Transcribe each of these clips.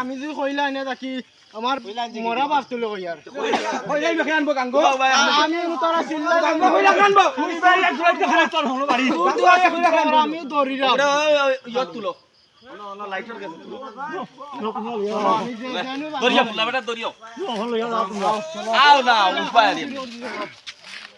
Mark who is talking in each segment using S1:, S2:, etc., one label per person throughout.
S1: আমি যদি কইলা এনে থাকি আমার মরা বাস তুলে কই আর
S2: কইলাই
S3: মেখে আনব গাঙ্গো
S2: আমি
S1: তোরা চিল্লা গাঙ্গো কইলা কানবো আমি দৌড়ি রাম
S2: ইয়ত তুলো।
S1: দরিয়া ফুলা বেটা
S2: দরিয়া
S1: আও না উপায়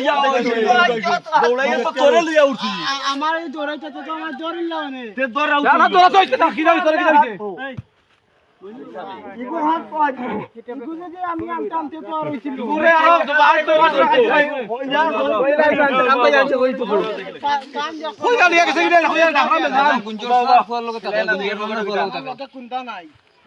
S3: লইয়া দৌড়াইয়া তো তোরে
S2: লইয়া উঠি
S1: আমার এই দৌড়াইতে তো আমার দৌড়িল না
S2: তে দৌড়া উঠি না দৌড়া তো হইছে না
S3: কি হইছে কি হইছে ইগো হাত পায়
S1: ইগো যদি আমি আনতাম তে তো আর হইছিল ঘুরে আও তো বাইরে তো
S3: হই যা হই যা কাম তো যাচ্ছে হই তো
S1: হই গেল গেছে কি না হই না হামে না
S3: কুঞ্জুর ফুল লগে তো কুঞ্জুর লগে
S1: তো কুন্দা নাই